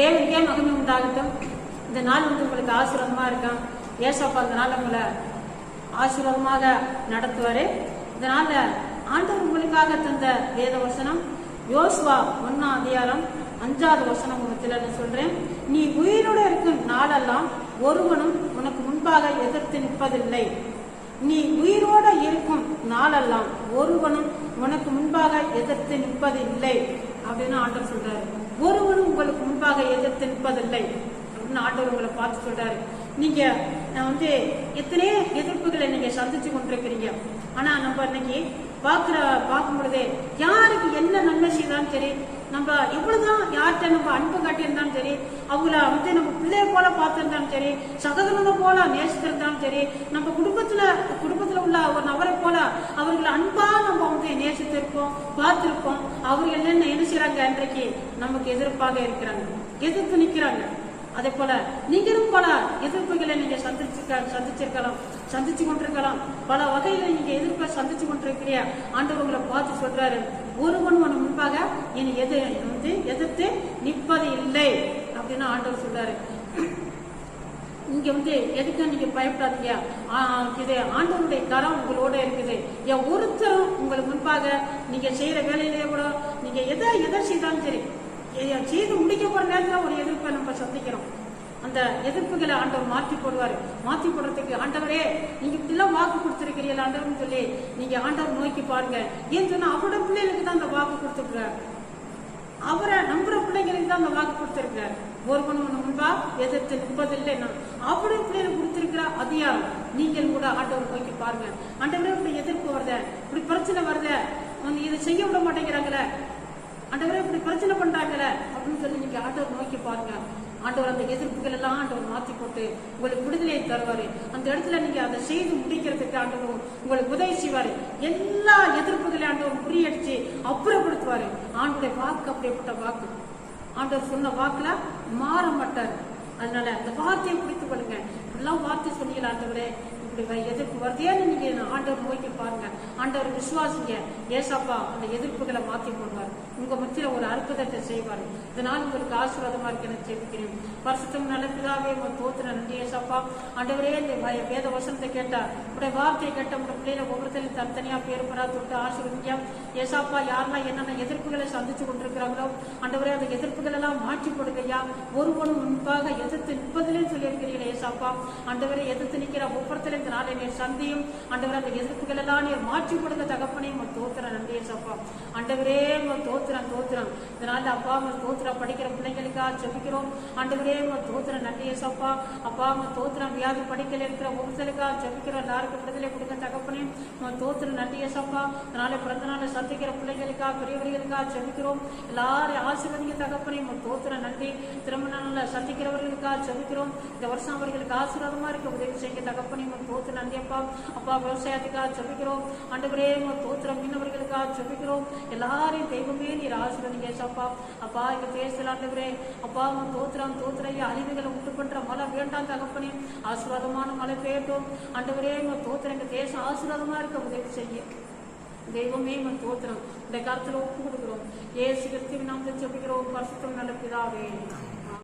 தேவனுக்கே மகிமை உண்டாகட்டும் இந்த நாள் வந்து உங்களுக்கு ஆசீர்வாதமாக இருக்கான் ஏசப்பா இந்த நாள் உங்களை ஆசீர்வாதமாக நடத்துவார். இதனால் ஆண்டவர் உங்களுக்காக தந்த வேத வசனம் யோசுவா ஒன்னாம் அதிகாரம் அஞ்சாவது வசனம் உங்கத்தில் நான் சொல்கிறேன் நீ உயிரோடு இருக்கும் நாளெல்லாம் ஒருவனும் உனக்கு முன்பாக எதிர்த்து நிற்பதில்லை. நீ உயிரோட இருக்கும் நாளெல்லாம் ஒருவனும் உனக்கு முன்பாக எதிர்த்து நிற்பதில்லை அப்படின்னு ஆண்டவர் சொல்றாரு. ஒருவனும் நிற்பதில்லை அப்படின்னு ஆண்டவர் உங்களை பார்த்து சொல்றாரு. நீங்க நான் வந்து எத்தனையோ எதிர்ப்புகளை நீங்க சந்திச்சு கொண்டிருக்கிறீங்க. ஆனா நம்ம இன்னைக்கு பாக்குற பார்க்கும் பொழுதே யாருக்கு என்ன நன்மை செய்தாலும் சரி நம்ம எவ்வளவுதான் யார்கிட்ட நம்ம அன்பு காட்டியிருந்தாலும் சரி அவங்கள வந்து நம்ம பிள்ளைய போல பார்த்திருந்தாலும் சரி சகோதரனை போல நேசித்திருந்தாலும் சரி நம்ம குடும்பத்துல குடும்பத்துல உள்ள ஒரு நபரை போல அவர்களை அன்பா நம்ம வந்து நேசித்திருப்போம் பார்த்திருப்போம் அவர்கள் என்ன என்ன செய்யறாங்க இன்றைக்கு நமக்கு எதிர்ப்பாக இருக்கிறாங்க. எதிர்த்து நிக்கிறாங்க. அதே போல நீங்களும் பல எதிர்ப்புகளை நீங்க சந்திச்சிருக்க சந்திச்சிருக்கலாம் சந்திச்சு கொண்டிருக்கலாம். பல வகையில நீங்க எதிர்ப்பை சந்திச்சு கொண்டிருக்கிறிய ஆண்டவங்களை பார்த்து சொல்றாரு. ஒருவன் ஒன்று முன்பாக இனி எது வந்து எதிர்த்து நிற்பது இல்லை அப்படின்னு ஆண்டவர் சொல்றாரு. இங்க வந்து எதுக்கு நீங்க பயப்படாதீங்க? இது ஆண்டவருடைய கரம் உங்களோட இருக்குது. என் ஒருத்தரும் உங்களுக்கு குறிப்பாக நீங்க செய்யற வேலையிலேயே கூட நீங்க எதை எதை செய்தாலும் சரி செய்து முடிக்க போற நேரத்தில் ஒரு எதிர்ப்பை நம்ம சந்திக்கிறோம். அந்த எதிர்ப்புகளை ஆண்டவர் மாத்தி போடுவார். மாத்தி போடுறதுக்கு ஆண்டவரே நீங்க இப்படிலாம் வாக்கு கொடுத்திருக்கிறீர்கள் ஆண்டவர்னு சொல்லி நீங்க ஆண்டவர் நோக்கி பாருங்க. ஏன்னு சொன்னா அவரோட பிள்ளைகளுக்கு தான் அந்த வாக்கு கொடுத்துருக்குறாரு. அவரை நம்புற பிள்ளைங்களுக்கு தான் அந்த வாக்கு கொடுத்துருக்குறாரு. ஒருவன் முன்பா எதிர்த்து நிற்பதில்லை நான். அவருடைய பிள்ளைகளுக்கு கொடுத்திருக்கிற அதிகாரம் நீங்கள் கூட ஆண்டவர் நோக்கி பாருங்க. ஆண்டவரே இப்படி எதிர்ப்பு வருத. இப்படி பிரச்சனை வருத. வந்து இதை செய்ய விட மாட்டேங்கிறாங்களே. ஆண்டவரே இப்படி பிரச்சனை பண்றாங்களே. அப்படின்னு சொல்லி நீங்க ஆண்டவர் நோக்கி பாருங்க. ஆண்டவர் அந்த எதிர்ப்புகள் எல்லாம் ஆண்டவர் மாத்தி போட்டு உங்களுக்கு விடுதலையை தருவாரு. அந்த இடத்துல நீங்க அதை செய்து முடிக்கிறதுக்கு ஆண்டவர் உங்களுக்கு உதவி செய்வாரு. எல்லா எதிர்ப்புகளையும் ஆண்டவர் முறியடிச்சு அப்புறப்படுத்துவாரு. ஆண்டுடைய வாக்கு அப்படிப்பட்ட வாக்கு. ஆண்டவர் சொன்ன வாக்குல மாற மாட்டார். அதனால அந்த வார்த்தையை பிடித்து கொள்ளுங்க. இப்படிலாம் வார்த்தை சொன்னீங்களா ஆண்டவரே இப்படி எதிர்ப்பு வருதேன்னு நீங்க ஆண்டவர் நோக்கி பாருங்க. ஆண்டவர் விசுவாசிங்க. ஏசாப்பா அந்த எதிர்ப்புகளை மாத்தி போடுவார் உங்க ஒரு அற்புதத்தை செய்வார். இதனால் உங்களுக்கு ஆசீர்வாதமா இருக்க எனக்கு ஜெபிக்கிறேன். பரிசுத்தம் நல்ல பிதாவே உங்க தோத்துற நன்றி ஏசாப்பா. ஆண்டவரே இந்த வ- வேத வசனத்தை கேட்டா உடைய வார்த்தையை கேட்ட உங்க பிள்ளைகளை ஒவ்வொருத்தரையும் தனித்தனியா பேர் பெறா தொட்டு ஆசீர்வதிங்க. ஏசாப்பா யாரெல்லாம் என்னென்ன எதிர்ப்புகளை சந்திச்சு கொண்டிருக்கிறாங்களோ ஆண்டவரே அந்த எதிர்ப்புகள் எல்லாம் மாற்றி கொடுக்கையா ஒருவனும் முன்பாக எதிர்த்து நிற்பதிலே சொல்லியிருக்கிறீர்கள் ஏசாப்பா. ஆண்டவரை எதிர்த்து நிற்கிற ஒவ்வொருத்தரையும் இந்த நாளை நீர் சந்தியும். ஆண்டவரை அந்த எதிர்ப்புகள் எல்லாம் நீர் மாற்றி கொடுக்க தகப்பனே உங்க தோத்திரம் நன்றி ஏசாப்பா. ஆண்டவரே உங்க தோத்துறேன். தோத்திரம் அப்பா உங்க தோத்திரம் படிக்கிற பிள்ளைங்களுக்காக ஜெபிக்கிறோம். ஆண்டவரே உங்க தோத்திரம் நன்றி அப்பா உங்க தோத்திரம் வியாதி படிக்கல இருக்கிற ஒவ்வொருத்தருக்காக ஜெபிக்கிறோம். எல்லாருக்கும் விடுதலை கொடுக்க தகப்பனே. உங்க தோத்திரம் நன்றி ஏசாப்பா இதனால பிறந்த நாளை சந்திக்கிற பிள்ளைகளுக்காக பெரியவர்களுக்காக ஜெபிக்கிறோம். எல்லாரும் ஆசீர்வதிங்க தகப்பனே. உங்க தோத்திரம் நன்றி. திருமண நாளில் சந்திக்கிறவர்களுக்காக ஜெபிக்கிறோம். இந்த வருஷம் அவர்களுக்கு ஆசீர்வாதமா இருக்க. உதவி செய்யுங்க தகப்பனே. உங்க தோத்திரம் நன்றி அப்பா. அப்பா விவசாயத்துக்காக ஜெபிக்கிறோம். ஆண்டவரே உங்க தோத்திரம் மீனவர்களுக்காக ஜெபிக்கிறோம். எல்லாரையும் தெய்வமே நீர் ஆசீர்வதிங்க ஏசப்பா அப்பா. எங்க தேசத்தில் ஆண்டவரே அப்பா அவன் தோத்துறான் தோத்துறையா அழிவுகளை உண்டு பண்ற மழை வேண்டாம் தகப்பனே. ஆசீர்வாதமான மழை பெய்யட்டும். ஆண்டவரே உங்க தோத்துற எங்க தேசம் ஆசீர்வாதமா இருக்க உதவி செய்ய தெய்வமே உன் தோத்திரம். இந்த கருத்துல ஒப்பு கொடுக்குறோம். ஏசு கிறிஸ்துவின் அப்படிங்கிற ஒரு பரிசுத்தம் நல்ல பிதாவே.